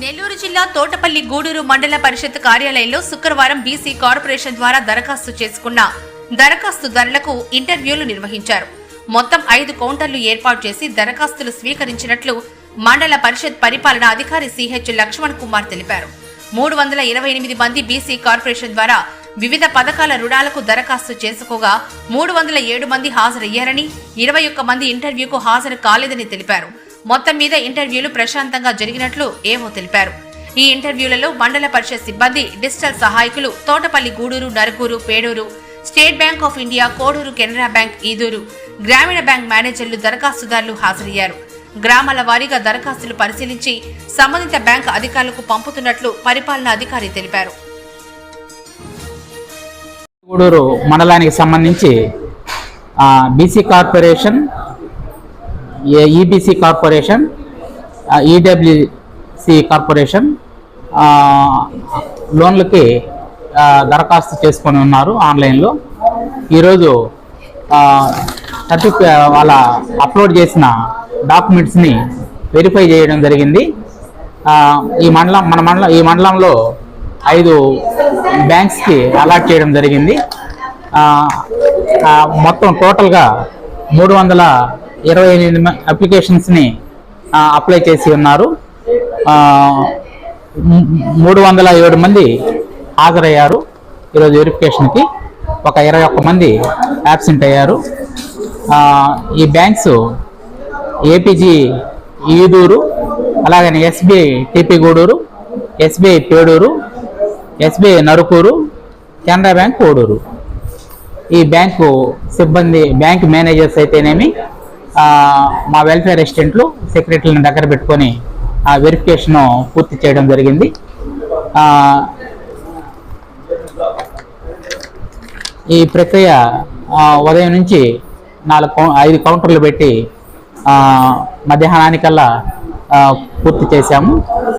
నెల్లూరు జిల్లా తోటపల్లి గూడూరు మండల పరిషత్ కార్యాలయంలో శుక్రవారం బీసీ కార్పొరేషన్ ద్వారా దరఖాస్తు చేసుకున్న దరఖాస్తుదారులకు ఇంటర్వ్యూలు నిర్వహించారు. మొత్తం ఐదు కౌంటర్లు ఏర్పాటు చేసి దరఖాస్తులు స్వీకరించినట్లు మండల పరిషత్ పరిపాలనా అధికారి సిహెచ్ లక్ష్మణ్ కుమార్ తెలిపారు. మూడు వందల ఇరవై ఎనిమిది మంది బీసీ కార్పొరేషన్ ద్వారా వివిధ పథకాల రుణాలకు దరఖాస్తు చేసుకోగా మూడు వందల ఏడు మంది హాజరయ్యారని ఇరవై ఒక్క మంది ఇంటర్వ్యూకు హాజరు కాలేదని తెలిపారు. మొత్తం మీద ఇంటర్వ్యూలు ప్రశాంతంగా జరిగినట్లు ఏవో తెలిపారు. ఈ ఇంటర్వ్యూలలో మండల పరిషత్ సిబ్బంది డిజిటల్ సహాయకులు Thotapalli Gudur Narakur Pedur State Bank of India Kodur Canara Bank Eduru Grameena Bank మేనేజర్లు దరఖాస్తుదారులు హాజరయ్యారు. గ్రామాల వారీగా దరఖాస్తులు పరిశీలించి సంబంధిత బ్యాంక్ అధికారులకు పంపుతున్నట్లు పరిపాలనా అధికారి తెలిపారు. గూడూరు మండలానికి సంబంధించి BC corporation EBC corporation EWC corporation లోన్లకి దరఖాస్తు చేసుకొని ఉన్నారు ఆన్లైన్లో. ఈరోజు సర్టిఫికే వాళ్ళ అప్లోడ్ చేసిన డాక్యుమెంట్స్ని వెరిఫై చేయడం జరిగింది. ఈ మండలం మన మండలం ఈ మండలంలో ఐదు బ్యాంక్స్కి అలాట్ చేయడం జరిగింది. మొత్తం టోటల్గా మూడు వందల ఇరవై ఎనిమిది అప్లికేషన్స్ని అప్లై చేసి ఉన్నారు. మూడు వందల ఏడు మంది హాజరయ్యారు ఈరోజు వెరిఫికేషన్కి ఒక ఇరవై ఒక్క మంది యాబ్సెంట్ అయ్యారు. ఈ బ్యాంక్స్ ఏపీజీ ఈదూరు అలాగని SBI TP Gudur SBI Pedur SBI Narukur Canara Bank Kodur. ఈ బ్యాంకు సిబ్బంది బ్యాంక్ మేనేజర్స్ అయితేనేమి మా వెల్ఫేర్ అసిస్టెంట్లు సెక్రటరీని దగ్గర పెట్టుకొని ఆ వెరిఫికేషన్ పూర్తి చేయడం జరిగింది. ఈ ప్రక్రియ ఉదయం నుంచి నాలుగు కౌ- ఐదు కౌంటర్లు పెట్టి మధ్యాహ్నానికల్లా పూర్తి చేశాము.